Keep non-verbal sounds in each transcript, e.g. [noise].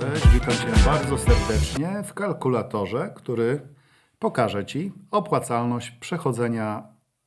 Cześć, witam Cię bardzo serdecznie w kalkulatorze, który pokaże Ci opłacalność przechodzenia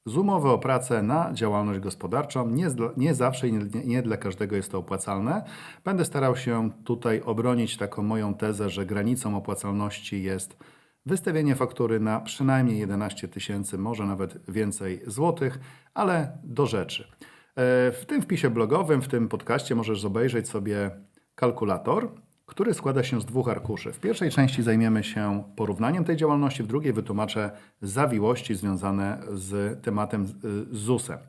z umowy o pracę na działalność gospodarczą. Nie, nie zawsze i nie, nie dla każdego jest to opłacalne. Będę starał się tutaj obronić taką moją tezę, że granicą opłacalności jest wystawienie faktury na przynajmniej 11 tysięcy, może nawet więcej złotych, ale do rzeczy. E, W tym wpisie blogowym, w tym podcaście możesz obejrzeć sobie kalkulator, który składa się z dwóch arkuszy. W pierwszej części zajmiemy się porównaniem tej działalności, w drugiej wytłumaczę zawiłości związane z tematem y, ZUS-em.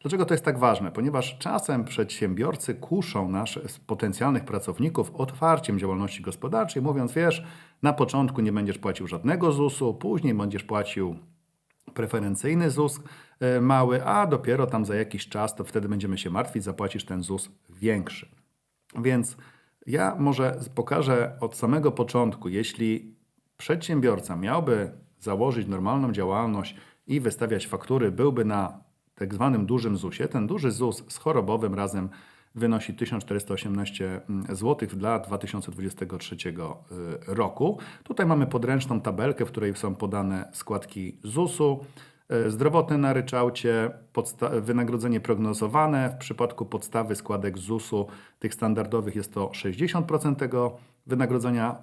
Dlaczego to jest tak ważne? Ponieważ czasem przedsiębiorcy kuszą naszych potencjalnych pracowników otwarciem działalności gospodarczej, mówiąc, wiesz, na początku nie będziesz płacił żadnego ZUS-u, później będziesz płacił preferencyjny ZUS e, mały, a dopiero tam za jakiś czas, to wtedy będziemy się martwić, zapłacisz ten ZUS większy. Więc ja może pokażę od samego początku, jeśli przedsiębiorca miałby założyć normalną działalność i wystawiać faktury, byłby na tak zwanym dużym ZUS-ie, ten duży ZUS z chorobowym razem wynosi 1418 zł dla 2023 y, roku. Tutaj mamy podręczną tabelkę, w której są podane składki ZUS-u, y, zdrowotne na ryczałcie, wynagrodzenie prognozowane. W przypadku podstawy składek ZUS-u, tych standardowych, jest to 60% tego wynagrodzenia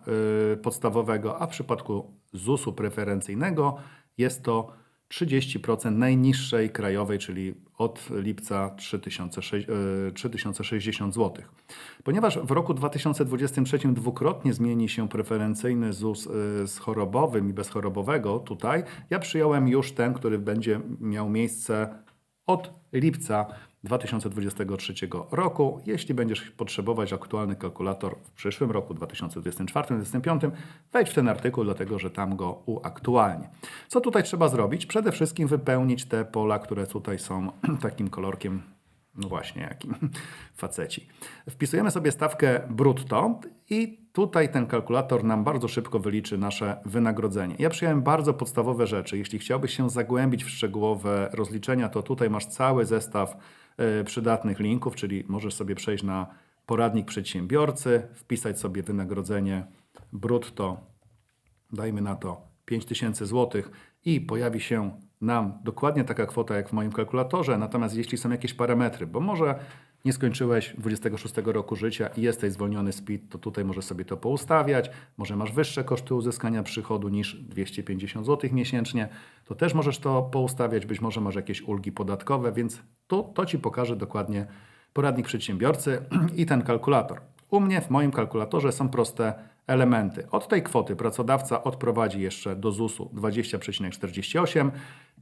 y, podstawowego, a w przypadku ZUS-u preferencyjnego jest to 30% najniższej krajowej, czyli od lipca 3006 e, 3060 zł. Ponieważ w roku 2023 dwukrotnie zmieni się preferencyjny ZUS e, z chorobowym i bezchorobowego, tutaj ja przyjąłem już ten, który będzie miał miejsce od lipca 2023 roku. Jeśli będziesz potrzebować aktualny kalkulator w przyszłym roku 2024-2025, wejdź w ten artykuł, dlatego że tam go uaktualnię. Co tutaj trzeba zrobić? Przede wszystkim wypełnić te pola, które tutaj są [clears throat] takim kolorkiem no właśnie, jakim [laughs] faceci. Wpisujemy sobie stawkę brutto i tutaj ten kalkulator nam bardzo szybko wyliczy nasze wynagrodzenie. Ja przyjąłem bardzo podstawowe rzeczy. Jeśli chciałbyś się zagłębić w szczegółowe rozliczenia, to tutaj masz cały zestaw przydatnych linków, czyli możesz sobie przejść na poradnik przedsiębiorcy, wpisać sobie wynagrodzenie brutto dajmy na to 5000 zł i pojawi się nam dokładnie taka kwota jak w moim kalkulatorze, natomiast jeśli są jakieś parametry, bo może nie skończyłeś 26 roku życia i jesteś zwolniony z PIT, to tutaj możesz sobie to poustawiać, może masz wyższe koszty uzyskania przychodu niż 250 zł miesięcznie, to też możesz to poustawiać, być może masz jakieś ulgi podatkowe, więc to, to Ci pokaże dokładnie poradnik przedsiębiorcy i ten kalkulator. U mnie w moim kalkulatorze są proste elementy. Od tej kwoty pracodawca odprowadzi jeszcze do ZUS-u 20,48.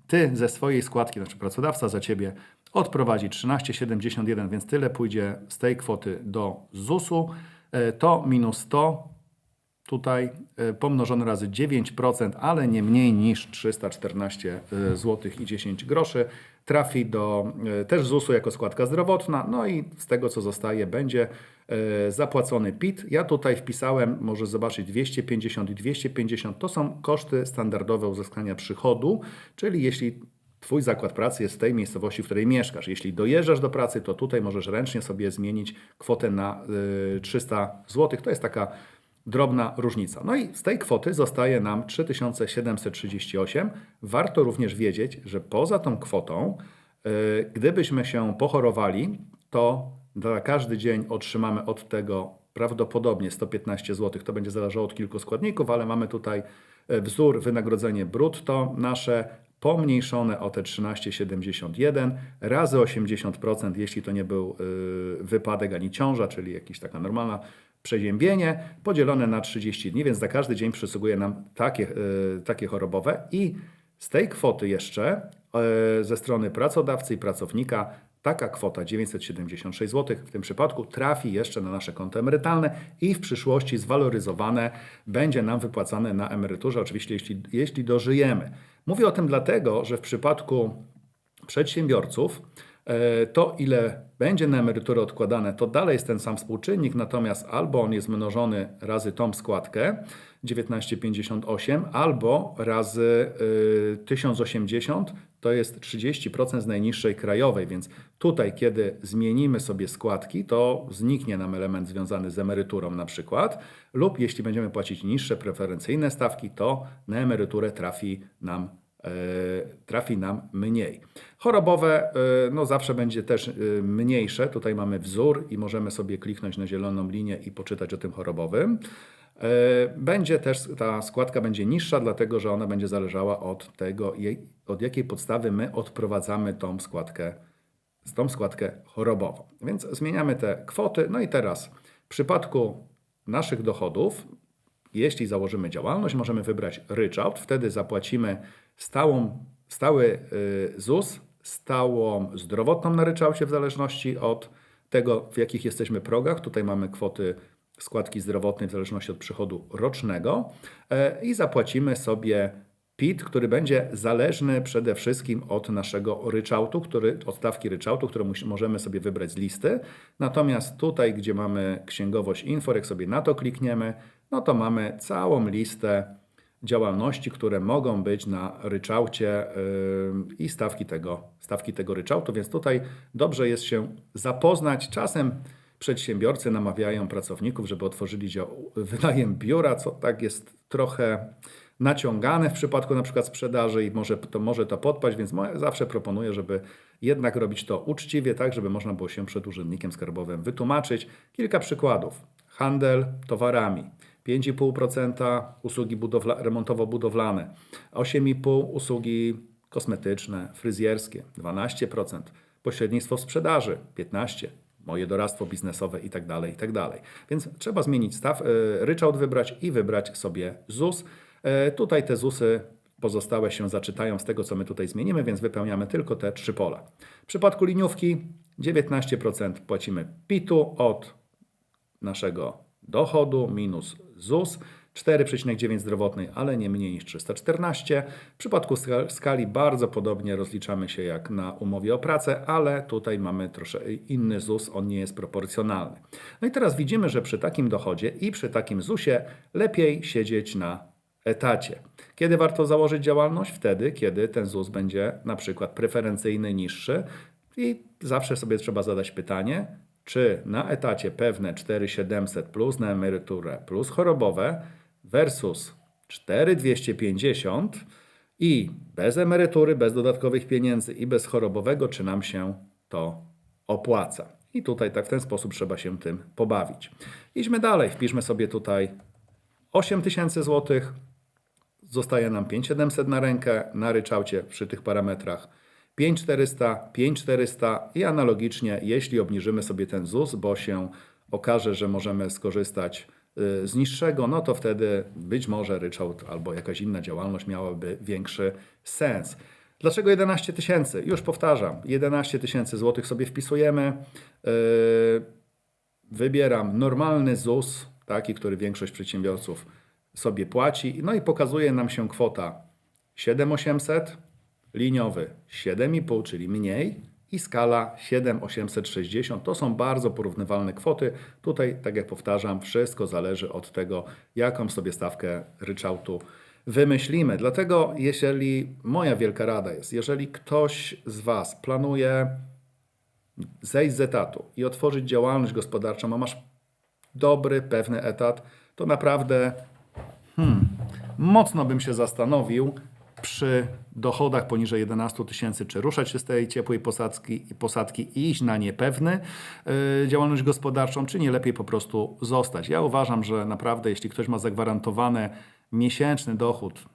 Ty ze swojej składki, znaczy pracodawca za ciebie odprowadzi 13,71, więc tyle pójdzie z tej kwoty do ZUS-u. E, To minus to tutaj e, pomnożone razy 9%, ale nie mniej niż 314 zł i 10 groszy trafi do e, też ZUS-u jako składka zdrowotna, no i z tego co zostaje będzie e, zapłacony PIT. Ja tutaj wpisałem, możesz zobaczyć 250 i 250 to są koszty standardowe uzyskania przychodu, czyli jeśli Twój zakład pracy jest w tej miejscowości, w której mieszkasz. Jeśli dojeżdżasz do pracy, to tutaj możesz ręcznie sobie zmienić kwotę na y, 300 zł. To jest taka drobna różnica. No i z tej kwoty zostaje nam 3738. Warto również wiedzieć, że poza tą kwotą, y, gdybyśmy się pochorowali, to za każdy dzień otrzymamy od tego prawdopodobnie 115 zł. To będzie zależało od kilku składników, ale mamy tutaj e, wzór wynagrodzenie brutto nasze pomniejszone o te 13,71 razy 80%, jeśli to nie był y, wypadek ani ciąża, czyli jakaś taka normalna przeziębienie, podzielone na 30 dni, więc za każdy dzień przysługuje nam takie, y, takie chorobowe. I z tej kwoty jeszcze y, ze strony pracodawcy i pracownika taka kwota 976 zł w tym przypadku trafi jeszcze na nasze konto emerytalne i w przyszłości zwaloryzowane będzie nam wypłacane na emeryturze, oczywiście jeśli, jeśli dożyjemy. Mówię o tym dlatego, że w przypadku przedsiębiorców to ile będzie na emeryturę odkładane, to dalej jest ten sam współczynnik, natomiast albo on jest mnożony razy tą składkę 19,58, albo razy y, 1080 to jest 30% z najniższej krajowej, więc tutaj, kiedy zmienimy sobie składki, to zniknie nam element związany z emeryturą na przykład, lub jeśli będziemy płacić niższe preferencyjne stawki, to na emeryturę trafi nam e, trafi nam mniej. Chorobowe e, no zawsze będzie też e, mniejsze. Tutaj mamy wzór i możemy sobie kliknąć na zieloną linię i poczytać o tym chorobowym. E, Będzie też ta składka będzie niższa, dlatego że ona będzie zależała od tego, od jakiej podstawy my odprowadzamy tą składkę, tą składkę chorobową. Więc zmieniamy te kwoty. No i teraz w przypadku naszych dochodów, jeśli założymy działalność, możemy wybrać ryczałt. Wtedy zapłacimy stałą, stały y, ZUS, stałą zdrowotną na ryczałcie w zależności od tego, w jakich jesteśmy progach. Tutaj mamy kwoty składki zdrowotnej w zależności od przychodu rocznego e, i zapłacimy sobie PIT, który będzie zależny przede wszystkim od naszego ryczałtu, który, od stawki ryczałtu, którą możemy sobie wybrać z listy. Natomiast tutaj, gdzie mamy księgowość info, jak sobie na to klikniemy, no to mamy całą listę działalności, które mogą być na ryczałcie yy, i stawki tego, stawki tego ryczałtu, więc tutaj dobrze jest się zapoznać. Czasem przedsiębiorcy namawiają pracowników, żeby otworzyli dział, wynajem biura, co tak jest trochę naciągane w przypadku na przykład sprzedaży i może to, może to podpaść, więc zawsze proponuję, żeby jednak robić to uczciwie, tak żeby można było się przed urzędnikiem skarbowym wytłumaczyć. Kilka przykładów. Handel towarami. 5,5% usługi budowla- remontowo-budowlane, 8,5% usługi kosmetyczne, fryzjerskie, 12%, pośrednictwo w sprzedaży, 15%, moje doradztwo biznesowe i tak dalej, i tak. Więc trzeba zmienić staw, e, ryczałt wybrać i wybrać sobie ZUS. E, Tutaj te ZUSy pozostałe się zaczytają z tego, co my tutaj zmienimy, więc wypełniamy tylko te trzy pola. W przypadku liniówki 19% płacimy PIT-u od naszego dochodu minus ZUS, 4,9 zdrowotnej, ale nie mniej niż 314. W przypadku ska- skali bardzo podobnie rozliczamy się jak na umowie o pracę, ale tutaj mamy troszkę inny ZUS, on nie jest proporcjonalny. No i teraz widzimy, że przy takim dochodzie i przy takim ZUSie lepiej siedzieć na etacie. Kiedy warto założyć działalność? Wtedy, kiedy ten ZUS będzie na przykład preferencyjny, niższy i zawsze sobie trzeba zadać pytanie, czy na etacie pewne 4700 plus na emeryturę plus chorobowe versus 4250 i bez emerytury, bez dodatkowych pieniędzy i bez chorobowego, czy nam się to opłaca. I tutaj tak w ten sposób trzeba się tym pobawić. Idźmy dalej, wpiszmy sobie tutaj 8000 zł, zostaje nam 5700 na rękę na ryczałcie przy tych parametrach. 5400, 5400 i analogicznie, jeśli obniżymy sobie ten ZUS, bo się okaże, że możemy skorzystać y, z niższego, no to wtedy być może ryczałt albo jakaś inna działalność miałaby większy sens. Dlaczego 11 tysięcy? Już powtarzam, 11 tysięcy złotych sobie wpisujemy. Yy, wybieram normalny ZUS, taki, który większość przedsiębiorców sobie płaci, no i pokazuje nam się kwota 7800, liniowy 7,5, czyli mniej i skala 7860. To są bardzo porównywalne kwoty. Tutaj, tak jak powtarzam, wszystko zależy od tego, jaką sobie stawkę ryczałtu wymyślimy. Dlatego, jeżeli moja wielka rada jest, jeżeli ktoś z Was planuje zejść z etatu i otworzyć działalność gospodarczą, a masz dobry, pewny etat, to naprawdę hmm, mocno bym się zastanowił przy dochodach poniżej 11 tysięcy, czy ruszać się z tej ciepłej posadzki, posadki i iść na niepewny yy, działalność gospodarczą, czy nie lepiej po prostu zostać. Ja uważam, że naprawdę jeśli ktoś ma zagwarantowany miesięczny dochód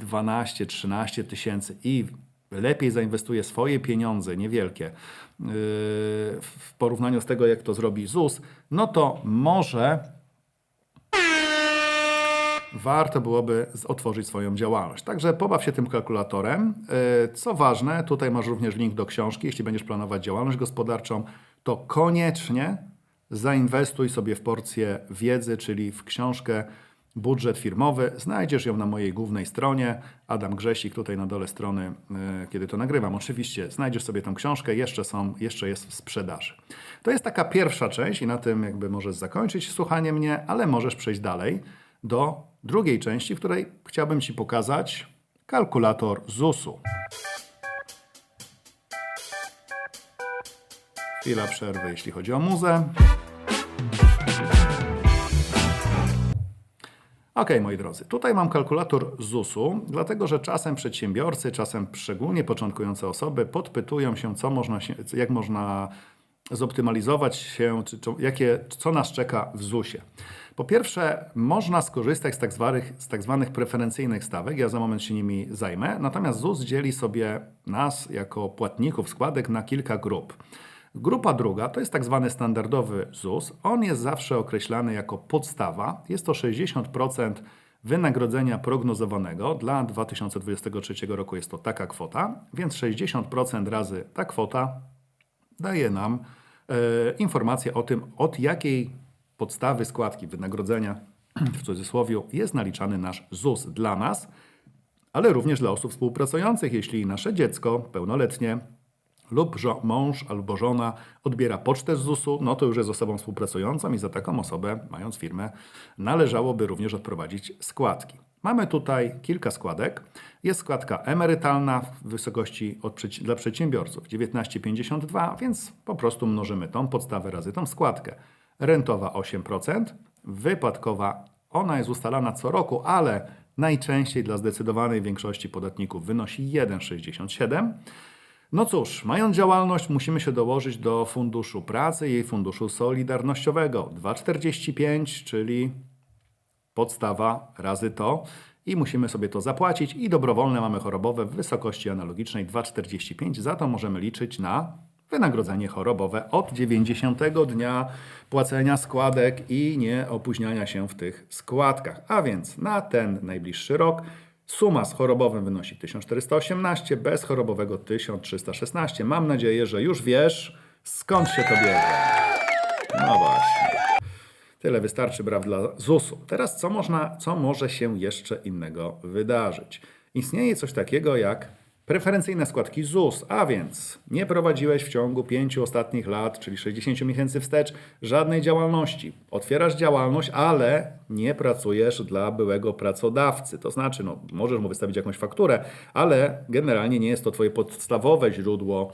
12-13 tysięcy i lepiej zainwestuje swoje pieniądze, niewielkie, yy, w porównaniu z tego, jak to zrobi ZUS, no to może warto byłoby otworzyć swoją działalność. Także pobaw się tym kalkulatorem. Yy, Co ważne, tutaj masz również link do książki. Jeśli będziesz planować działalność gospodarczą, to koniecznie zainwestuj sobie w porcję wiedzy, czyli w książkę budżet firmowy. Znajdziesz ją na mojej głównej stronie. Adam Grzesik tutaj na dole strony, e, kiedy to nagrywam. Oczywiście znajdziesz sobie tą książkę, jeszcze, są, jeszcze jest w sprzedaży. To jest taka pierwsza część i na tym jakby możesz zakończyć słuchanie mnie, ale możesz przejść dalej do drugiej części, w której chciałbym Ci pokazać kalkulator ZUS-u. Chwila przerwy, jeśli chodzi o muzę. Ok, moi drodzy, tutaj mam kalkulator ZUS-u, dlatego że czasem przedsiębiorcy, czasem szczególnie początkujące osoby podpytują się, co można się, jak można zoptymalizować się, czy, czy, jakie, co nas czeka w ZUS-ie. Po pierwsze, można skorzystać z tak, zwanych, z tak zwanych preferencyjnych stawek, ja za moment się nimi zajmę, natomiast ZUS dzieli sobie nas jako płatników składek na kilka grup. Grupa druga to jest tak zwany standardowy ZUS. On jest zawsze określany jako podstawa. Jest to 60% wynagrodzenia prognozowanego. Dla 2023 roku jest to taka kwota, więc 60% razy ta kwota daje nam e, informację o tym, od jakiej podstawy składki wynagrodzenia w cudzysłowie jest naliczany nasz ZUS dla nas, ale również dla osób współpracujących, jeśli nasze dziecko pełnoletnie lub mąż albo żona odbiera pocztę z ZUS-u, no to już jest osobą współpracującą i za taką osobę, mając firmę, należałoby również odprowadzić składki. Mamy tutaj kilka składek. Jest składka emerytalna w wysokości od, dla przedsiębiorców 19,52, więc po prostu mnożymy tą podstawę razy tą składkę. Rentowa 8%, wypadkowa ona jest ustalana co roku, ale najczęściej dla zdecydowanej większości podatników wynosi 1,67. No cóż, mając działalność, musimy się dołożyć do Funduszu Pracy i Funduszu Solidarnościowego 2,45, czyli podstawa razy to i musimy sobie to zapłacić i dobrowolne mamy chorobowe w wysokości analogicznej 2,45. Za to możemy liczyć na wynagrodzenie chorobowe od 90 dnia płacenia składek i nie opóźniania się w tych składkach. A więc na ten najbliższy rok suma z chorobowym wynosi 1418, bez chorobowego 1316. Mam nadzieję, że już wiesz skąd się to bierze. No właśnie. Tyle wystarczy braw dla ZUS-u. Teraz co, można, co może się jeszcze innego wydarzyć? Istnieje coś takiego jak preferencyjne składki ZUS, a więc nie prowadziłeś w ciągu pięciu ostatnich lat, czyli 60 miesięcy wstecz, żadnej działalności. Otwierasz działalność, ale nie pracujesz dla byłego pracodawcy. To znaczy, no, możesz mu wystawić jakąś fakturę, ale generalnie nie jest to twoje podstawowe źródło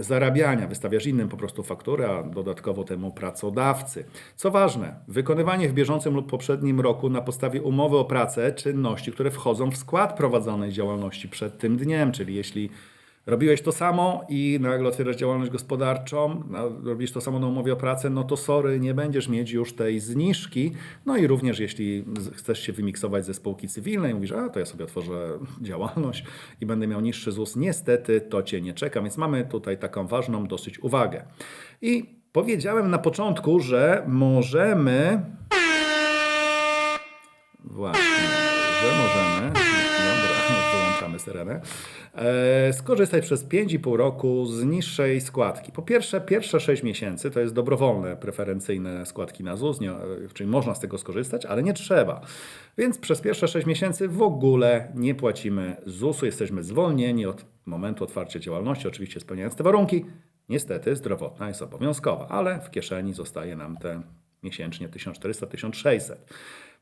zarabiania. Wystawiasz innym po prostu fakturę, a dodatkowo temu pracodawcy. Co ważne, wykonywanie w bieżącym lub poprzednim roku na podstawie umowy o pracę czynności, które wchodzą w skład prowadzonej działalności przed tym dniem, czyli jeśli robiłeś to samo i nagle otwierasz działalność gospodarczą, no, robisz to samo na umowie o pracę, no to sorry, nie będziesz mieć już tej zniżki. No i również jeśli chcesz się wymiksować ze spółki cywilnej, mówisz, a to ja sobie otworzę [laughs] działalność i będę miał niższy ZUS, niestety to Cię nie czeka, więc mamy tutaj taką ważną dosyć uwagę. I powiedziałem na początku, że możemy Właśnie, wyłączamy syrenę. E, skorzystać przez 5,5 roku z niższej składki. Po pierwsze, pierwsze 6 miesięcy to jest dobrowolne, preferencyjne składki na ZUS, nie, e, czyli można z tego skorzystać, ale nie trzeba. Więc przez pierwsze 6 miesięcy w ogóle nie płacimy ZUS-u, jesteśmy zwolnieni od momentu otwarcia działalności, oczywiście spełniając te warunki. Niestety zdrowotna jest obowiązkowa, ale w kieszeni zostaje nam te miesięcznie 1400-1600.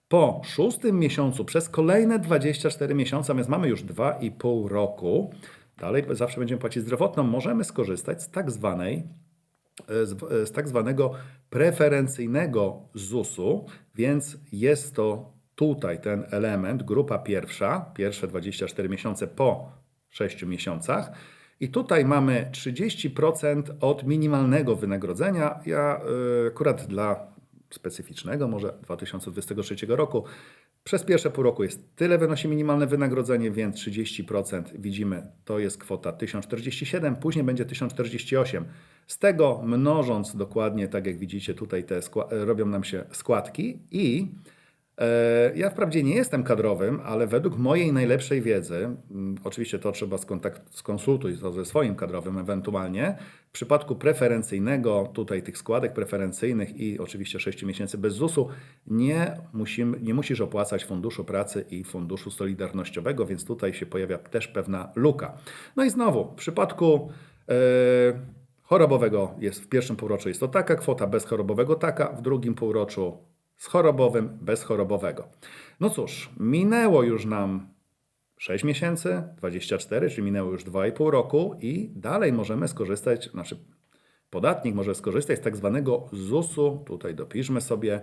Po szóstym miesiącu przez kolejne 24 miesiące, więc mamy już 2,5 roku, dalej zawsze będziemy płacić zdrowotną, możemy skorzystać z tak zwanej e, z, z tak zwanego preferencyjnego ZUS-u, więc jest to tutaj ten element, grupa pierwsza, pierwsze 24 miesiące po 6 miesiącach. I tutaj mamy 30% od minimalnego wynagrodzenia. Ja y, akurat dla specyficznego, może 2023 roku. Przez pierwsze pół roku jest tyle wynosi minimalne wynagrodzenie, więc 30% widzimy to jest kwota 1047, później będzie 1048. Z tego mnożąc dokładnie, tak jak widzicie tutaj te robią nam się składki i Ja wprawdzie nie jestem kadrowym, ale według mojej najlepszej wiedzy, mm, oczywiście to trzeba skontakt, skonsultuj to ze swoim kadrowym ewentualnie, w przypadku preferencyjnego, tutaj tych składek preferencyjnych i oczywiście 6 miesięcy bez ZUS-u, nie, musimy, nie musisz opłacać Funduszu Pracy i Funduszu Solidarnościowego, więc tutaj się pojawia też pewna luka. No i znowu, w przypadku e, chorobowego jest w pierwszym półroczu jest to taka kwota, bez chorobowego taka, w drugim półroczu z chorobowym, bez chorobowego. No cóż, minęło już nam 6 miesięcy, 24, czyli minęło już 2,5 roku i dalej możemy skorzystać, znaczy podatnik może skorzystać z tak zwanego ZUS-u, tutaj dopiszmy sobie,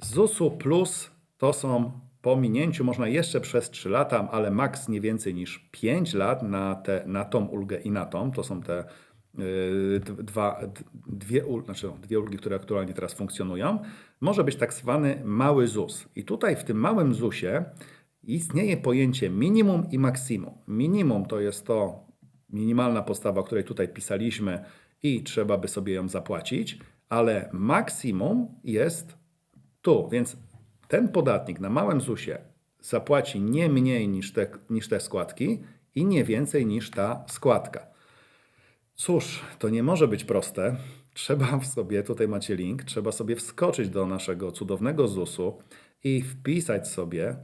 ZUS-u plus to są po minięciu można jeszcze przez 3 lata, ale maks nie więcej niż 5 lat na, te, na tą ulgę i na tą. To są te dwa, d- dwie, ul, znaczy dwie ulgi, które aktualnie teraz funkcjonują. Może być tak zwany mały ZUS. I tutaj w tym małym ZUS-ie istnieje pojęcie minimum i maksimum. Minimum to jest to minimalna podstawa, o której tutaj pisaliśmy i trzeba by sobie ją zapłacić, ale maksimum jest tu, więc ten podatnik na małym ZUS-ie zapłaci nie mniej niż te, niż te składki i nie więcej niż ta składka. Cóż, to nie może być proste. Trzeba w sobie, tutaj macie link, trzeba sobie wskoczyć do naszego cudownego ZUS-u i wpisać sobie,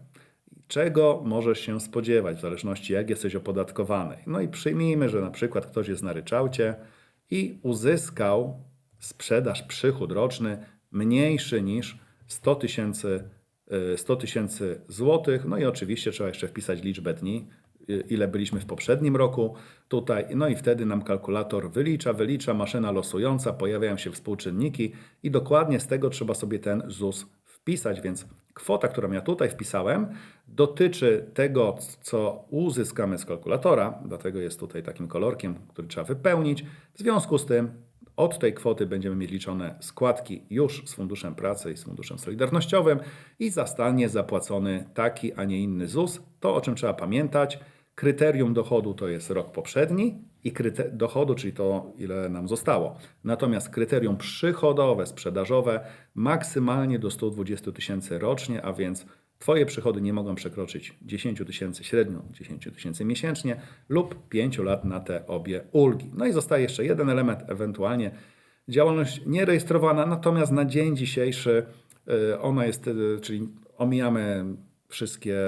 czego możesz się spodziewać, w zależności jak jesteś opodatkowany. No i przyjmijmy, że na przykład ktoś jest na ryczałcie i uzyskał sprzedaż, przychód roczny mniejszy niż 100 tysięcy y, 100 tysięcy złotych. No i oczywiście trzeba jeszcze wpisać liczbę dni, y, ile byliśmy w poprzednim roku tutaj. No i wtedy nam kalkulator wylicza, wylicza, maszyna losująca, pojawiają się współczynniki i dokładnie z tego trzeba sobie ten ZUS wpisać, więc kwota, którą ja tutaj wpisałem, dotyczy tego, co uzyskamy z kalkulatora, dlatego jest tutaj takim kolorkiem, który trzeba wypełnić. W związku z tym od tej kwoty będziemy mieć liczone składki już z Funduszem Pracy i z Funduszem Solidarnościowym i zostanie zapłacony taki, a nie inny ZUS. To, o czym trzeba pamiętać, kryterium dochodu to jest rok poprzedni i dochodu, czyli to, ile nam zostało. Natomiast kryterium przychodowe, sprzedażowe maksymalnie do 120 tysięcy rocznie, a więc Twoje przychody nie mogą przekroczyć 10 tysięcy średnio, 10 tysięcy miesięcznie lub 5 lat na te obie ulgi. No i zostaje jeszcze jeden element, ewentualnie działalność nierejestrowana, natomiast na dzień dzisiejszy y, ona jest, y, czyli omijamy wszystkie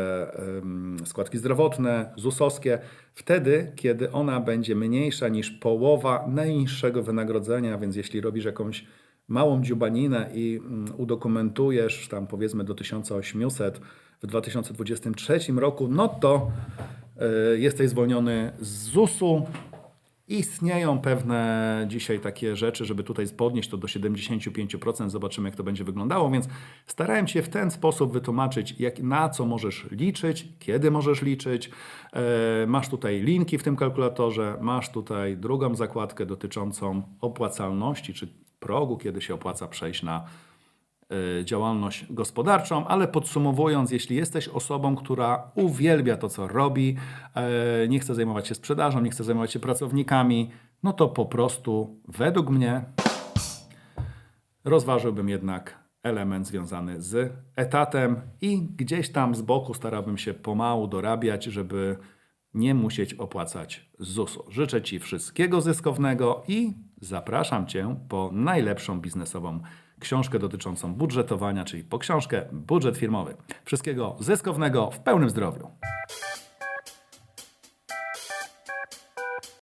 składki zdrowotne, ZUS-owskie, wtedy, kiedy ona będzie mniejsza niż połowa najniższego wynagrodzenia, więc jeśli robisz jakąś małą dziubaninę i mm, udokumentujesz tam powiedzmy do 1800 w 2023 roku, no to y, jesteś zwolniony z ZUS-u. Istnieją pewne dzisiaj takie rzeczy, żeby tutaj podnieść to do 75%. Zobaczymy, jak to będzie wyglądało. Więc starałem się w ten sposób wytłumaczyć, jak, na co możesz liczyć, kiedy możesz liczyć. E, masz tutaj linki w tym kalkulatorze, masz tutaj drugą zakładkę dotyczącą opłacalności, czy progu, kiedy się opłaca przejść na działalność gospodarczą, ale podsumowując, jeśli jesteś osobą, która uwielbia to, co robi, e, nie chce zajmować się sprzedażą, nie chce zajmować się pracownikami, no to po prostu według mnie rozważyłbym jednak element związany z etatem i gdzieś tam z boku starałbym się pomału dorabiać, żeby nie musieć opłacać ZUS-u. Życzę Ci wszystkiego zyskownego i zapraszam Cię po najlepszą biznesową książkę dotyczącą budżetowania, czyli po książkę Budżet Firmowy. Wszystkiego zyskownego w pełnym zdrowiu.